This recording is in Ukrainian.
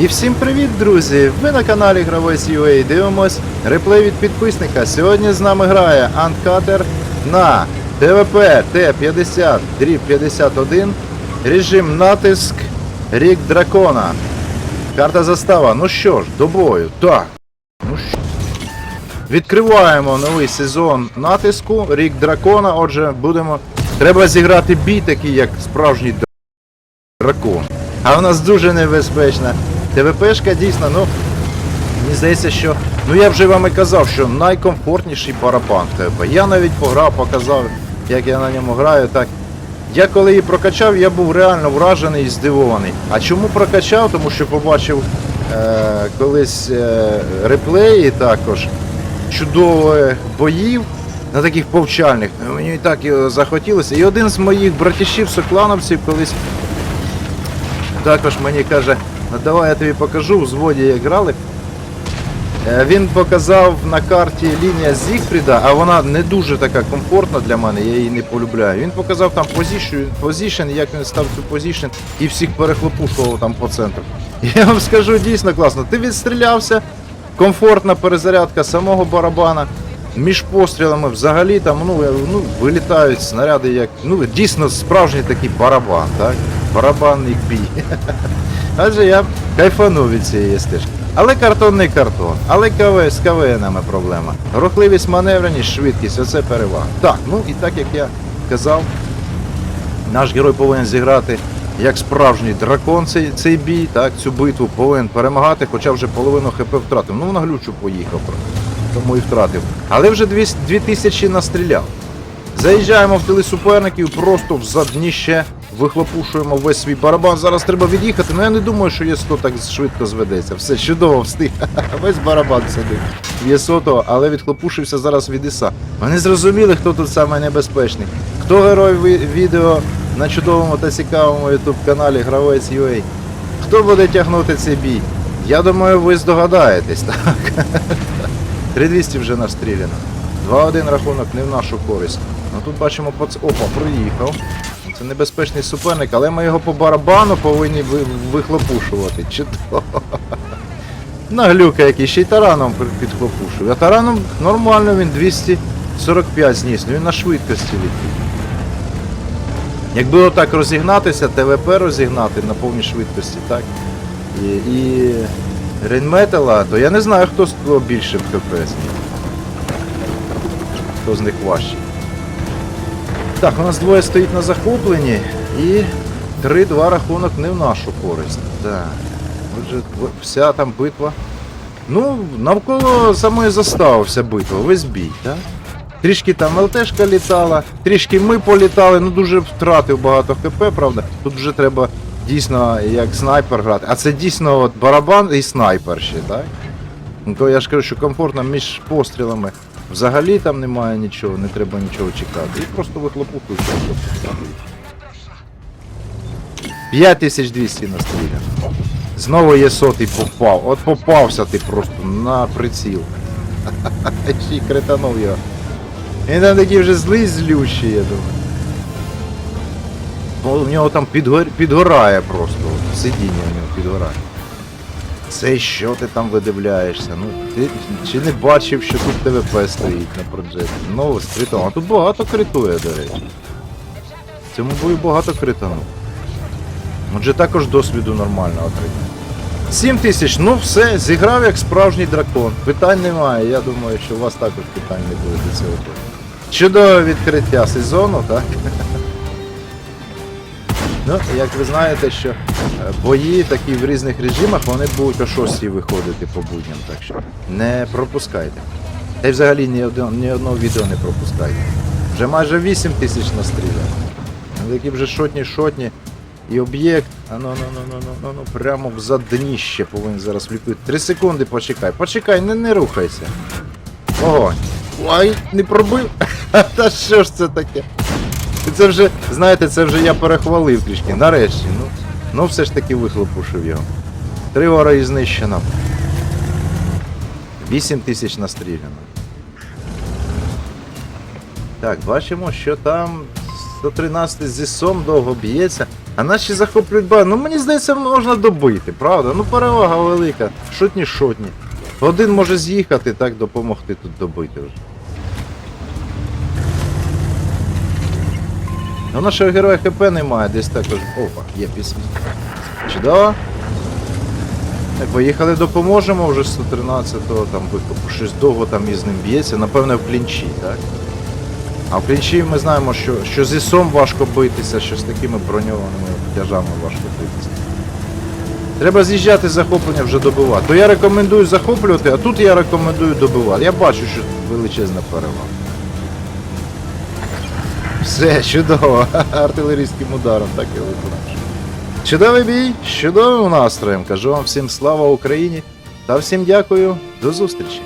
І всім привіт, друзі! Ви на каналі Гравець UA дивимось реплей від підписника. Сьогодні з нами грає Анткатер на ТВП Т-50 дріб 51, режим натиск, рік дракона. Карта застава. Ну що ж, до бою. Так. Ну що. Відкриваємо новий сезон натиску, рік дракона. Отже, будемо. Треба зіграти бій такий, як справжній дракон. А в нас дуже небезпечна. ТВПшка дійсно, ну. Мені здається, що. Ну я вже вам і казав, що найкомфортніший барабан ТВП. Я навіть пограв, показав, як я на ньому граю. так. Я коли її прокачав, я був реально вражений і здивований. А чому прокачав? Тому що побачив е, колись е, реплеї також чудових боїв на таких повчальних. Мені і так захотілося. І один з моїх братішів, соклановців, колись також мені каже, ну давай я тобі покажу, в зводі як грали. Е, Він показав на карті лінія Зігфріда, а вона не дуже така комфортна для мене, я її не полюбляю. Він показав там позішн, як він став цю позішн і всіх перехлопушував там по центру. Я вам скажу дійсно класно. Ти відстрілявся, комфортна перезарядка самого барабана. Між пострілами взагалі там ну, ну, вилітають снаряди як. Ну, дійсно справжній такий барабан, так? Барабанний бій. Адже я кайфанув від цієї стежки. Але картон не картон. Але КВ з КВНами проблема. Рухливість, маневреність, швидкість оце перевага. Так, ну і так як я казав, наш герой повинен зіграти як справжній дракон цей, цей бій, так, цю битву повинен перемагати, хоча вже половину ХП втратив. Ну на глючу поїхав, тому і втратив. Але вже 2000 настріляв. Заїжджаємо в тили суперників, просто в задніще вихлопушуємо весь свій барабан. Зараз треба від'їхати. Ну я не думаю, що Є100 так швидко зведеться. Все чудово встиг. Весь барабан сидить. Є сото, але відхлопушився зараз від Іса. Вони зрозуміли, хто тут саме небезпечний. Хто герой відео на чудовому та цікавому YouTube каналі Гравець UA. Хто буде тягнути цей бій? Я думаю, ви здогадаєтесь, так? 3200 вже настріляно. 2-1 рахунок не в нашу користь. Ну тут бачимо по Опа, проїхав. Це небезпечний суперник, але ми його по барабану повинні ви- вихлопушувати. Чудово. Наглюка який, ще й тараном під- підхлопушує. А тараном нормально він 245 зніс, ну він на швидкості летить. Якби отак розігнатися, ТВП розігнати на повній швидкості, так? І, і Рейнметала, то я не знаю, хто з кого більше в КПС. Хто з них важчий. Так, у нас двоє стоїть на захопленні і 3-2 рахунок не в нашу користь. Так. Отже, вся там битва. Ну, навколо самої застави вся битва, весь бій, так? Трішки там ЛТшка літала, трішки ми політали, ну дуже втратив багато ХП, правда. Тут вже треба дійсно як снайпер грати. А це дійсно от барабан і снайпер ще, так? Ну то я ж кажу, що комфортно між пострілами. Взагалі там немає нічого, не треба нічого чекати. І просто вихлопухуєш. 5200 настріляно. Знову є сотий попав. От попався ти просто на приціл. Ще й кританув його. Він там такий вже злий злющий, я думаю. Бо в нього там підгор... підгорає просто. Сидіння в нього підгорає. Це що ти там видивляєшся? Ну, ти чи не бачив, що тут ТВП стоїть на проджекті? Ну, з. А тут багато критує, до речі. В цьому бою багато кританув. Отже, також досвіду нормально отримав. 7 тисяч, ну все, зіграв як справжній дракон. Питань немає. Я думаю, що у вас також питань не буде до цього. Чудове відкриття сезону, так? Ну, як ви знаєте, що е, бої такі в різних режимах, вони будуть о 6 виходити по будням, так що не пропускайте. Та й взагалі ні, одного, ні одного відео не пропускайте. Вже майже 8 тисяч настріляно. Ну, Такі вже шотні шотні. І об'єкт, а ну, ну, ну, ну, ну, ну, ну, прямо в задніще повинен зараз вліпити. Три секунди почекай. Почекай, не, не рухайся. Огонь. Ой, не пробив. Та що ж це таке? Це вже, знаєте, це вже я перехвалив трішки. Нарешті. Ну, ну все ж таки вихлопушив його. Три вори знищено. 8 тисяч настріляно. Так, бачимо, що там 113 зі сом довго б'ється. А наші захоплюють базу. Ну мені здається, можна добити, правда? Ну перевага велика. Шотні шотні. Один може з'їхати, так допомогти тут добити вже. У нашого героя ХП немає, десь також. Опа, є пісня. Чудово. Так, поїхали, допоможемо вже 113-го, там викопу. Щось довго там із ним б'ється, напевне, в клінчі, так? А в клінчі ми знаємо, що, що зі сом важко битися, що з такими броньованими тяжами важко битися. Треба з'їжджати з захоплення вже добивати. То я рекомендую захоплювати, а тут я рекомендую добивати. Я бачу, що величезна перевага. Все, чудово. Артилерійським ударом так і виконав. Чудовий бій, чудовим настроєм. Кажу вам всім слава Україні та всім дякую. До зустрічі.